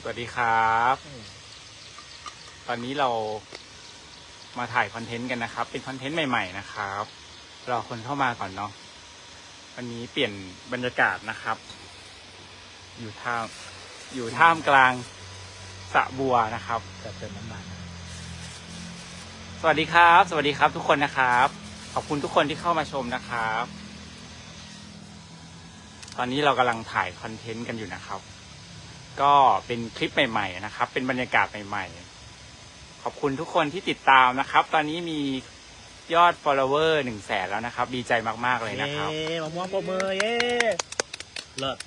สวัสดีครับ ตอนนี้เรามาถ่ายคอนเทนต์กันนะครับ เป็นคอนเทนต์ใหม่ ๆ นะครับรอคนเข้ามาก่อนเนาะวันนี้เปลี่ยนบรรยากาศนะครับ อยู่ท่ามอยู่ท่ามกลางสระบัวนะครับจะเติมน้ำมันสวัสดีครับ สวัสดีครับ ทุกคนนะครับ ขอบคุณทุกคนที่เข้ามาชมนะครับ ตอนนี้เรากำลังถ่ายคอนเทนต์กันอยู่นะครับ ก็เป็นคลิปใหม่ๆนะครับ เป็นบรรยากาศใหม่ๆ ขอบคุณทุกคนที่ติดตามนะครับ ตอนนี้มียอด follower หนึ่งแสนแล้วนะครับ ดีใจมากๆเลยนะครับ เย้มะม่วงปรบมือเย้เลิศ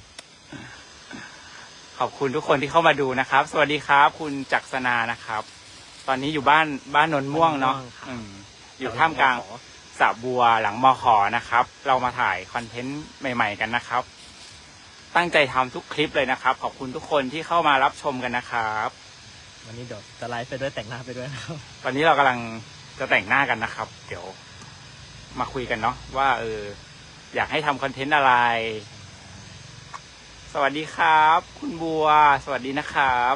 ขอบคุณทุกคนที่เข้ามาดูนะครับ สวัสดีครับ คุณจักรนานะครับ ตอนนี้อยู่บ้านบ้านนนม่วงเนาะอืมอยู่ท่ามกลางสระบัวหลังมอขอนะครับ เรามาถ่ายคอนเทนต์ใหม่ ๆ กันนะครับ ตั้งใจทำทุกคลิปเลยนะครับ ขอบคุณทุกคนที่เข้ามารับชมกันนะครับ วันนี้เดี๋ยวจะไลฟ์ไปด้วยแต่งหน้าไปด้วยนะครับ ตอนนี้เรากำลังจะแต่งหน้ากันนะครับ เดี๋ยวมาคุยกันเนาะว่าเอออยากให้ทำคอนเทนต์อะไร สวัสดีครับ คุณบัว สวัสดีนะครับ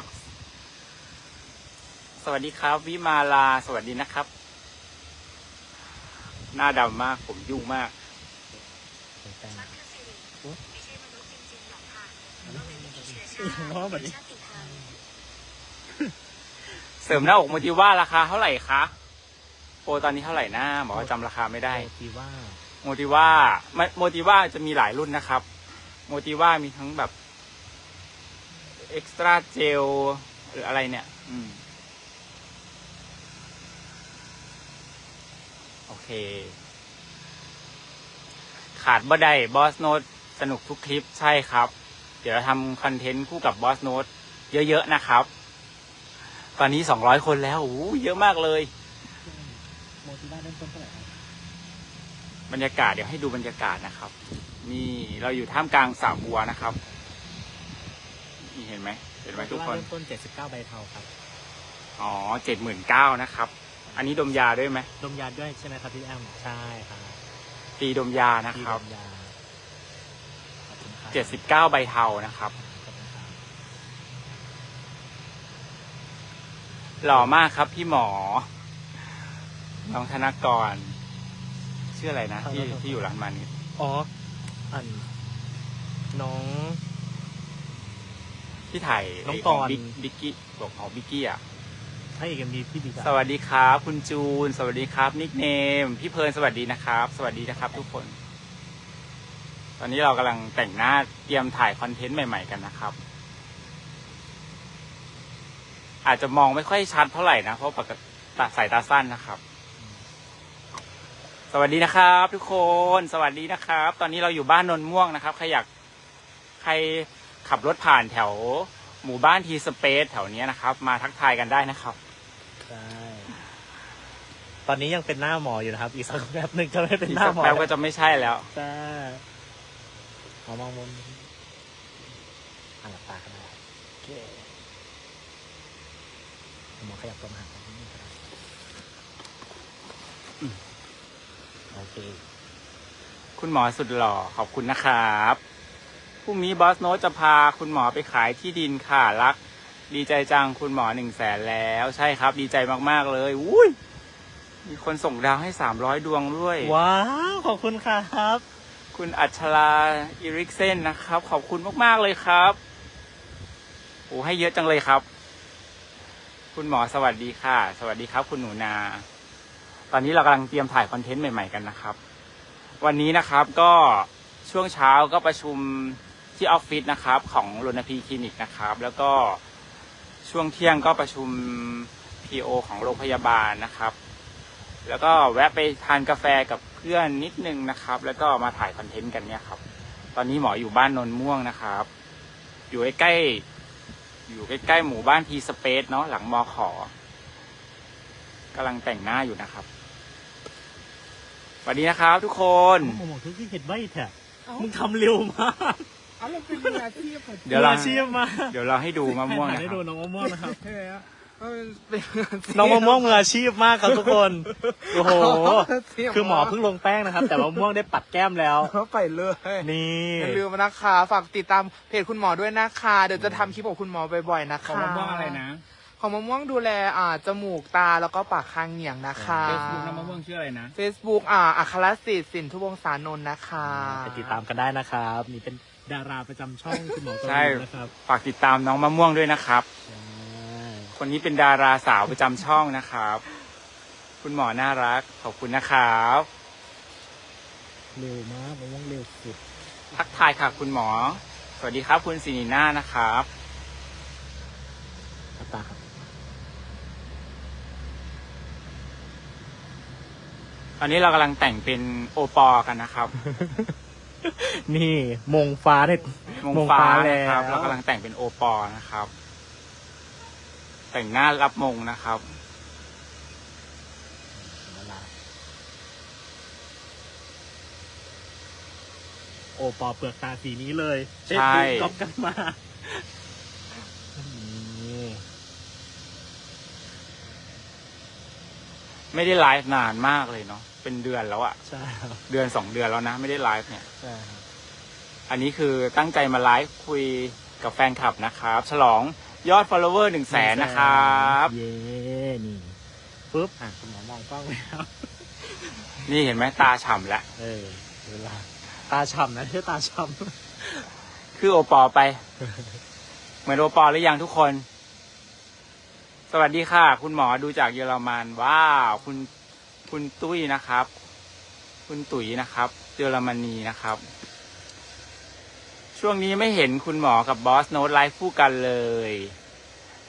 สวัสดีครับ วิมาลา สวัสดีนะครับ หน้าดำมากผมยุ่งมาก อกค่ะก็เป็นวิถีเชื้อชาติเพราะว่าแบบนี้ชาติพันธุ์เสริมหน้าอกโมจิว่าราคาเท่าไหร่คะโปรตอนนี้เท่าไหร่นะหมอจำราคาไม่ได้โอทีว่าโมจิว่าโมจิว่าจะมีหลายรุ่นนะครับ โมจิว่ามีทั้งแบบเอ็กซ์ตร้าเจลหรืออะไรเนี่ย อืม โอเค ขาดบ่ได้บอสโน e สนุกทุกคลิปใช่ครับ เดี๋ยวเราทำคอนเทนต์คู่กับบอสโน e เยอะๆนะครับ ตอนนี้สองร้อยคนแล้วโอ้โหเยอะมากเลย โมทีว่าเริ่มต้นเท่าไหร่ครับบรรยากาศเดี๋ยวให้ดูบรรยากาศนะครับ นี่เราอยู่ท่ามกลางสระบัวนะครับนี่เห็นไหมเห็นไหมทุกคน เริ่มต้น 79 ใบเทาครับ อ๋อเจ็ดหมื่นเก้านะครับ อันนี้ดมยาด้วยไหมดมยาด้วยใช่ไหมครับพี่แอม ใช่ครับฟรีดมยานะพี่ครับ ดมยาขอบคุณครับ เจ็ดสิบเก้าใบเทานะครับขอบคุณครับ หล่อมากครับพี่หมอ น้องธนกร ชื่ออะไรนะ ที่ที่อยู่ร้านมานี้อ๋อ อัน น้อง ที่ถ่ายน้องขกรบิ๊กบิ๊กกี้บอกของบิ๊กกี้อะถ้าอีกมีพี่ดีกว่าสวัสดีครับ คุณจูน สวัสดีครับ นิกเนม พี่เพลิร์นสวัสดีนะครับ สวัสดีนะครับทุกคนต อนนี้เรากำลังแต่งหน้าเตรียมถ่ายคอนเทนต์ใหม่ ๆ กันนะครับ อาจจะมองไม่ค่อยชัดเท่าไหร่นะ เพราะปกติตาสายตาสั้นนะครับ สวัสดีนะครับ ทุกคนสวัสดีนะครับ ตอนนี้เราอยู่บ้านนนม่วงนะครับใครอยากใครขับรถผ่านแถว หมู่บ้านทีสเปซแถวเนี้ยนะครับ มาทักทายกันได้นะครับใช่ตอนนี้ยังเป็นหน้าหมออยู่นะครับ อีกสักแป๊บหนึ่งจะไม่เป็นอีกหน้าสักหมอแป๊บก็จะไม่ใช่แล้วใช่ห มอมองมุมอ่านหลับตากันได้โอเคหมอขยับตัวมาหาผมนิดนึงก็ได้โอเค คุณหมอสุดหล่อขอบคุณนะครับพรุ่งนี้บอสโนตจะพาคุณหมอไปขายที่ดินค่ะรัก ดีใจจังคุณหมอหนึ่งแสนแล้ว ใช่ครับ ดีใจมากๆเลยอุ้ยมีคนส่งดาวให้สามร้อยดวงด้วย ว้าว ขอบคุณครับ คุณอัชราอิริกเซนนะครับ ขอบคุณมาก ๆ เลยครับโอ้ให้เยอะจังเลยครับ คุณหมอสวัสดีค่ะ สวัสดีครับ คุณหนูนา ตอนนี้เรากำลังเตรียมถ่ายคอนเทนต์ใหม่ ๆ กันนะครับ วันนี้นะครับก็ช่วงเช้าก็ประชุมที่ออฟฟิศนะครับ ของรณพีคลินิกนะครับ แล้วก็ช่วงเที่ยงก็ประชุม PO ของโรงพยาบาลนะครับ แล้วก็แวะไปทานกาแฟกับเพื่อนนิดนึงนะครับ แล้วก็มาถ่ายคอนเทนต์กันเนี่ยครับ ตอนนี้หมออยู่บ้านนนม่วงนะครับ อยู่ใกล้ๆอยู่ใกล้ๆหมู่บ้านทีสเปซเนาะหลังมอขอกำลังแต่งหน้าอยู่นะครับสวัสดีนะครับ ทุกคนโอ้โหทุกที่เห็นไว้แท้มึงทำเร็วมากเอาเราเป็นมืออาชีพอะเดี๋ยวเรามืออาชีพมากเดี๋ยวเราให้ดูมะม่วงหันะให้คดูรับน้องมะม่วงนะครับ ใช่ไหมฮะเป็นน้องมะม่วงมืออาชีพมากครับทุกคน โอ้โห คือหมอเพิ่งลงแป้งนะครับ แต่มะม่วงได้ปัดแก้มแล้วไปเลยนี่อย่าลืมนะคะฝากติดตามเพจคุณหมอด้วยนะคะเดี๋ยวจะทำคลิปของคุณหมอบ่อยๆนะคะของมะม่วงอะไรนะ ของมะม่วงดูแลอ่าจมูกตาแล้วก็ปากคางเหนียงนะคะเฟซบุ๊กน้องมะม่วงชื่ออะไรนะ Facebook อ่าอัครศิษย์สินทุวงศานนท์นะคะไปติดตามกันได้นะครับนี่เป็นดาราประจำช่องคุณหมอใช่กวินนะครับฝากติดตามน้องมะม่วงด้วยนะครับใช่ คนนี้เป็นดาราสาวประจำช่องนะครับ คุณหมอน่ารัก ขอบคุณนะครับเร็วมากมะม่วงเร็วสุดทักทายค่ะคุณหมอ สวัสดีครับ คุณสินีน่านะครับครับตาครับตอนนี้เรากำลังแต่งเป็นโอปอกันนะครับ นี่มงฟ้าเนี่ยมงฟ้าแล้นะครับวเรากำลังแต่งเป็นโอปอนะครับ แต่งหน้ารับมงนะครับโอปอเปลือกตาสีนี้เลยใช่เอ๊ะดูก๊อปกันมานี่ไม่ได้ไลฟ์นานมากเลยเนาะเป็นเดือนแล้วอะใช่ครับเดือนสองเดือนแล้วนะ ไม่ได้ไลฟ์เนี่ยใช่ครับอันนี้คือตั้งใจมาไลฟ์คุยกับแฟนคลับนะครับ ฉลอง ยอด follower หนึ่งแสนนะครับ เย้นี่ปุ๊บอะคุณหมอมองกล้องแล้วนี่เห็นไหมตาฉ่ำแล้วเออเวลาตาฉ่ำนะที่ตาฉ่คือโอปอไป เหมือนโอปอหรือยังทุกคน สวัสดีค่ะ คุณหมอดูจากเยอรมันว้าวคุณคุณตุ้ยนะครับ คุณตุ๋ยนะครับเยอรมนีนะครับ ช่วงนี้ไม่เห็นคุณหมอกับบอสโน้ตไลฟ์คู่กันเลย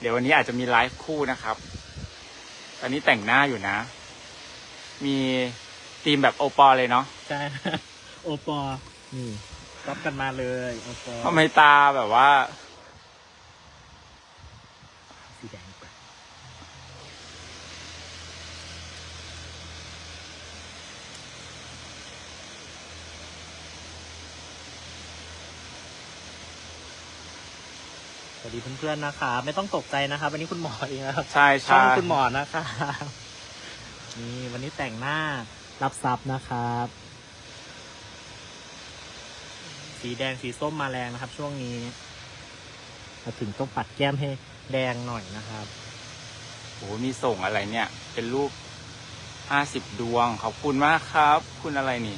เดี๋ยววันนี้อาจจะมีไลฟ์คู่นะครับ ตอนนี้แต่งหน้าอยู่นะ มีธีมแบบโอปอเลยเนาะำใช่โอปอนี่ก๊อปกันมาเลยโอปอ ทำไมตาแบบว่า สีแดงกว่าส วัสดีเพื่อนๆนะครับไม่ต้องตกใจนะครับวันนี้คุณหมอเองนะครับใช่ช่อใช่งคุณหมอนะครับนี่วันนี้แต่งหน้ารับซับนะครับ สีแดงสีส้มมาแรงนะครับ ช่วงนี้มาถึงต้องปัดแก้มให้แดงหน่อยนะครับ โอ้โหมีส่งอะไรเนี่ย เป็นรูปห้าสิบดวง ขอบคุณมากครับ คุณอะไรนี่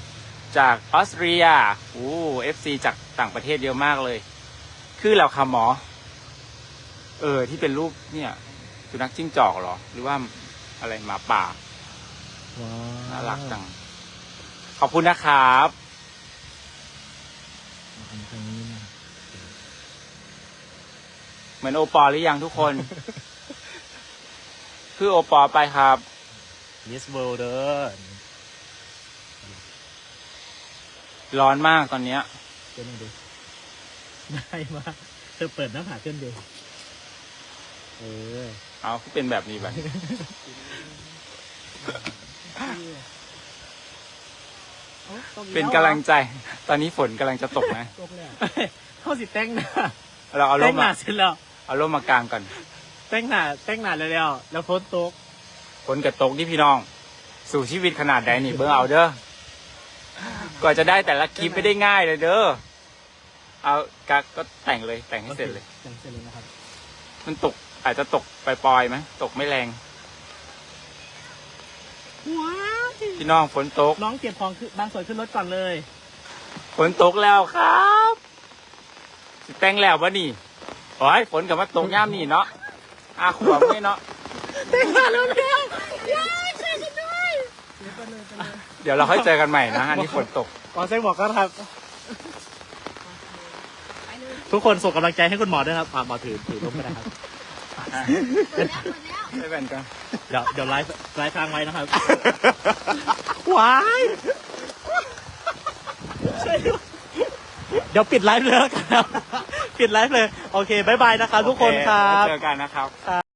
จากออสเตรีย โอ้เอฟซีจากต่างประเทศเยอะมากเลย คือแล้วค่ะหมอ เออ ที่เป็นรูปเนี่ยสุนัขจิ้งจอกเหรอ หรือว่าอะไรหมาป่าว้าวน่ารักจัง ขอบคุณนะครับอันทางนี้นะเหมือนโอปอลหรือยังทุกคน คือโอปอไปครับมิสเวิลด์เด้อร้อนมากตอนเนี้ยเต้นให้ดูได้มากเธอเปิดหน้าผากขึ้นดู เออ เอาเป็นแบบนี้บัดเป็นกำลังใจ ตอนนี้ฝนกำลังจะตกนะตกแล้วเข้าสิแต่งหน้าเราเอาร่แต่มงหน้ามาเสร็จแล้วเอาร่มมากางก่อนแต่งหน้าแต่งหน้าแล้วๆแล้วฝนตกฝนกระตกที่พี่น้อง สู่ชีวิตขนาดใดนี่เบิ่งเอาเด้อกว่าจะได้แต่ละคลิปไม่ได้ง่ายเลยเด้อเอากักก็แต่งเลยแต่งให้เสร็จเลย แต่งเสร็จเลยนะครับ มันตก อาจจะตกปล่อยๆไหมตกไม่แรง ว้าวพี่น้องฝนตก น้องเก็บของคือบางส่วนขึ้นรถก่อนเลย ฝนตกแล้วครับสิแต่งแล้ววะนี่โอ้ยฝนกับมาตกย่ามนี่เนาะอาขวบไม่เนาะแต่งหน้าเร็วเดี๋ยวเราค่อยเจอกันใหม่นะอันนี้ฝนตกๆขอใส่หมวกกันครับ ทุกคนส่งกำลังใจให้คุณหมอด้วยครับอะหมอถือถือร่มก็ได้ครับ อะหมดแล้วหมดแล้วไม่เป็นกันเดี๋ยวเดี๋ยวไลฟ์ไลฟ์ทางไว้นะครับว้ายเดี๋ยวปิดไลฟ์เลยแล้วกันครับปิดไลฟ์เลย โอเคบายบายนะครับทุกคนครัโอเไว้บเจอกันนะครับ